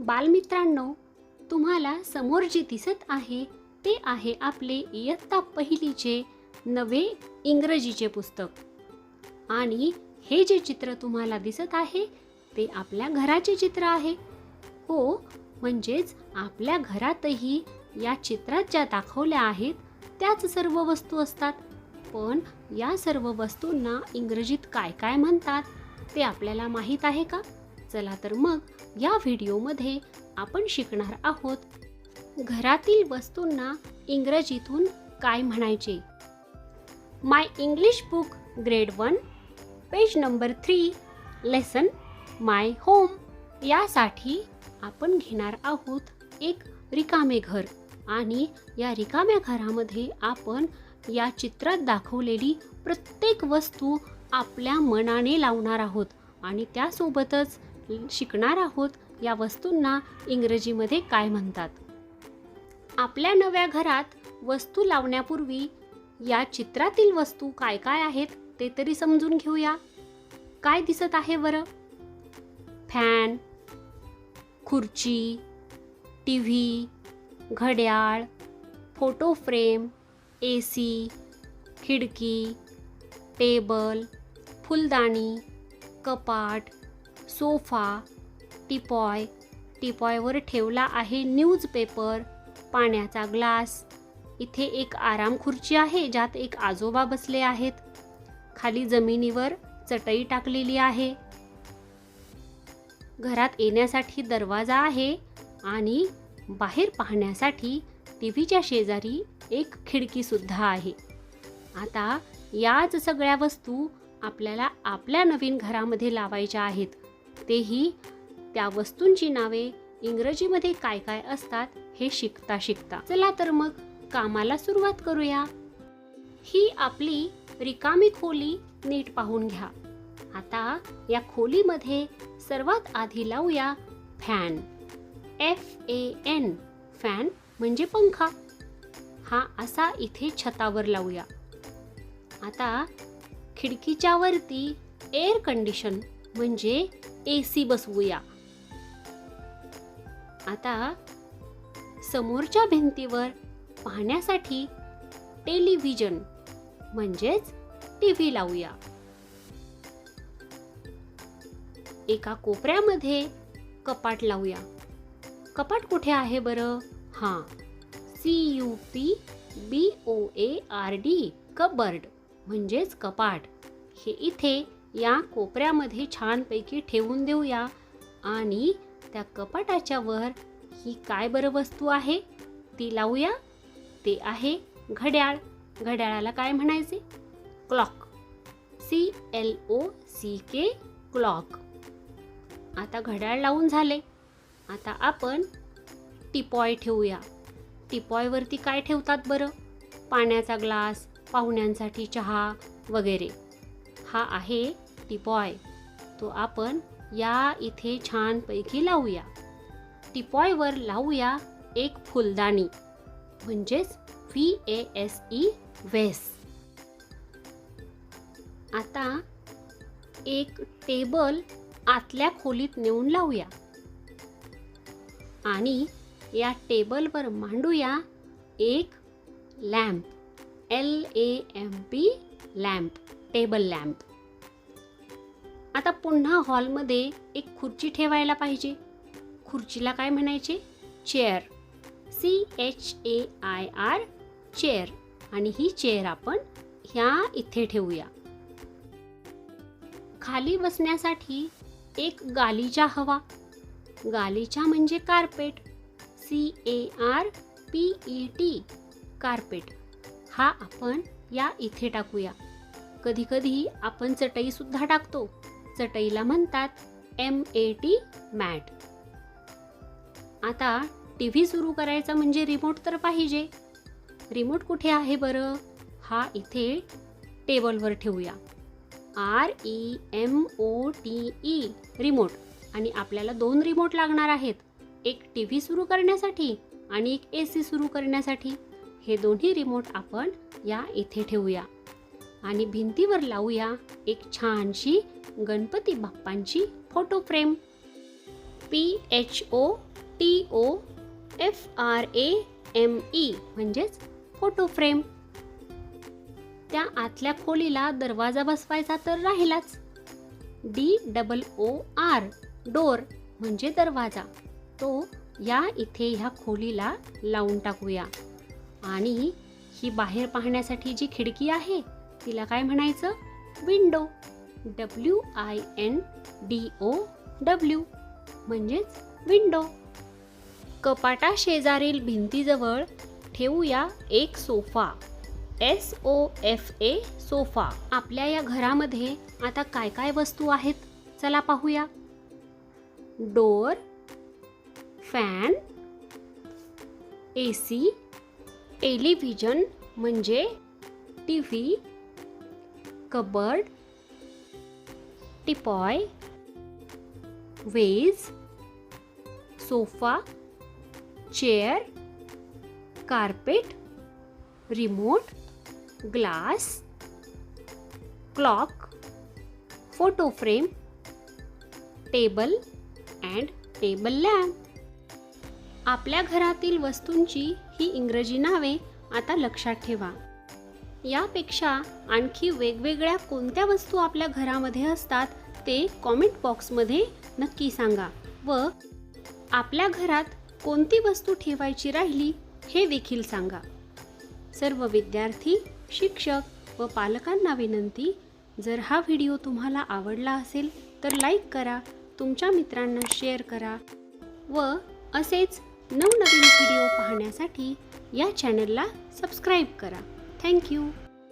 बालमित्रांनो तुम्हाला समोर जे दिसत आहे ते आहे आपले इयत्ता पहिलीचे नवे इंग्रजीचे पुस्तक. आणि हे जे चित्र तुम्हाला दिसत आहे ते आपल्या घराचे चित्र आहे. हो म्हणजेच आपल्या घरातही या चित्रात ज्या दाखवल्या आहेत त्याच सर्व वस्तू असतात. पण या सर्व वस्तूंना इंग्रजीत काय काय म्हणतात ते आपल्याला माहीत आहे का? चला तर मग या व्हिडिओमध्ये आपण शिकणार आहोत घरातील वस्तूंना इंग्रजीतून काय म्हणायचे? My English book grade one page number three lesson my home यासाठी आपण घेणार आहोत एक रिकामे घर आणि या रिकाम्या घरामध्ये आपण या चित्रात दाखवलेली प्रत्येक वस्तू आपल्या मनाने लावणार आहोत आणि त्यासोबतच शिकणार आहोत या वस्तूंना इंग्रजीमध्ये काय म्हणतात? आपल्या नव्या घरात वस्तू लावण्यापूर्वी या चित्रातील वस्तू काय काय आहेत ते तरी समजून घेऊया. काय दिसत आहे बरं? फॅन खुर्ची टी व्ही घड्याळ फोटो फ्रेम ए सी खिडकी टेबल फुलदाणी कपाट सोफा टिपॉय टिपॉयवर ठेवला आहे न्यूजपेपर पाण्याचा ग्लास. इथे एक आराम खुर्ची आहे ज्यात एक आजोबा बसले आहेत. खाली जमिनीवर चटई टाकलेली आहे. घरात येण्यासाठी दरवाजा आहे आणि बाहेर पाहण्यासाठी टी व्हीच्या शेजारी एक खिडकीसुद्धा आहे. आता याच सगळ्या वस्तू आपल्याला आपल्या नवीन घरामध्ये लावायच्या आहेत. तेही त्या वस्तूंची नावे इंग्रजीमध्ये काय काय असतात हे शिकता शिकता. चला तर मग कामाला सुरुवात करूया. ही आपली रिकामी खोली नीट पाहून घ्या. आता या खोलीमध्ये सर्वात आधी लावूया fan. F A N. Fan म्हणजे पंखा. हा असा इथे छतावर लावूया. आता खिडकीच्या वरती एअर कंडिशन म्हणजे ए सी बसवूया. आता समोरच्या भिंतीवर पाहण्यासाठी टेलिव्हिजन म्हणजेच टी व्ही लावूया. एका कोपऱ्यामध्ये कपाट लावूया. कपाट कुठे आहे बरं? हां C U P B O A R D cupboard म्हणजेच कपाट. हे इथे या कोपऱ्यामध्ये छानपैकी ठेवून देऊया. आणि त्या कपाटाच्या वर ही काय बरं वस्तू आहे ती लावूया. ते आहे घड्याळ. घड्याळाला काय म्हणायचे? Clock. C L O C K clock. आता घड्याळ लावून झाले. आता आपण टिपॉय ठेवूया. टिपॉयवरती काय ठेवतात बरं? पाण्याचा ग्लास पाहुण्यांसाठी चहा वगैरे. हा आहे टिपॉय तो आपण या इथे छानपैकी लावूया. टिपॉयवर लावूया एक फुलदाणी म्हणजेच व्ही ए एस ई वेस आता एक टेबल आतल्या खोलीत नेऊन लावूया. आणि या टेबलवर मांडूया एक lamp L A M P lamp table lamp आता पुन्हा हॉलमध्ये एक खुर्ची ठेवायला पाहिजे. खुर्चीला काय म्हणायचे? Chair C H A I R chair आणि ही चेअर आपण ह्या इथे ठेवूया. खाली बसण्यासाठी एक गालीचा हवा. गालीचा म्हणजे carpet C A R P E T carpet हा आपण या इथे टाकूया. कधीकधी आपण चटईसुद्धा टाकतो. चटईला म्हणतात एम ए टी मॅट. आता टी व्ही सुरू करायचा म्हणजे रिमोट तर पाहिजे. रिमोट कुठे आहे बरं? हा इथे टेबलवर ठेवूया. R E M O T E remote आणि आपल्याला दोन रिमोट लागणार आहेत. एक टी व्ही सुरू करण्यासाठी आणि एक ए सी सुरू करण्यासाठी. हे दोन्ही रिमोट आपण या इथे ठेवूया. आणि भिंतीवर लावूया एक छानशी Ganpati बाप्पांची photo frame P H O T O F R A M E म्हणजेच फोटो फ्रेम त्या आतल्या खोलीला दरवाजा बसवायचा तर राहिलाच. D double O R door म्हणजे दरवाजा. तो या इथे ह्या खोलीला लावून टाकूया. आणि ही बाहेर पाहण्यासाठी जी खिडकी आहे तिला काय म्हणायचं? Window. W I N D O W. म्हणजेच विंडो. कपाटा शेजारील भिंतीजवळ ठेवूया एक sofa. S O F A sofa. आपल्या या घरामध्ये आता काय काय वस्तू आहेत? चला पाहूया. Door fan A C television म्हणजे T V cupboard teapoy vase sofa chair carpet remote glass clock photo frame table and table lamp. आपल्या घरातील वस्तूंची ही इंग्रजी नावे आता लक्षात ठेवा. यापेक्षा आणखी वेगवेगळ्या कोणत्या वस्तू आपल्या घरामध्ये असतात ते कॉमेंट बॉक्समध्ये नक्की सांगा. व आपल्या घरात कोणती वस्तू ठेवायची राहिली हे देखील सांगा. सर्व विद्यार्थी शिक्षक व पालकांना विनंती जर हा व्हिडिओ तुम्हाला आवडला असेल तर लाईक करा तुमच्या मित्रांना शेअर करा व असेच नवनवीन व्हिडिओ पाहण्यासाठी या चॅनलला सबस्क्राईब करा. Thank you.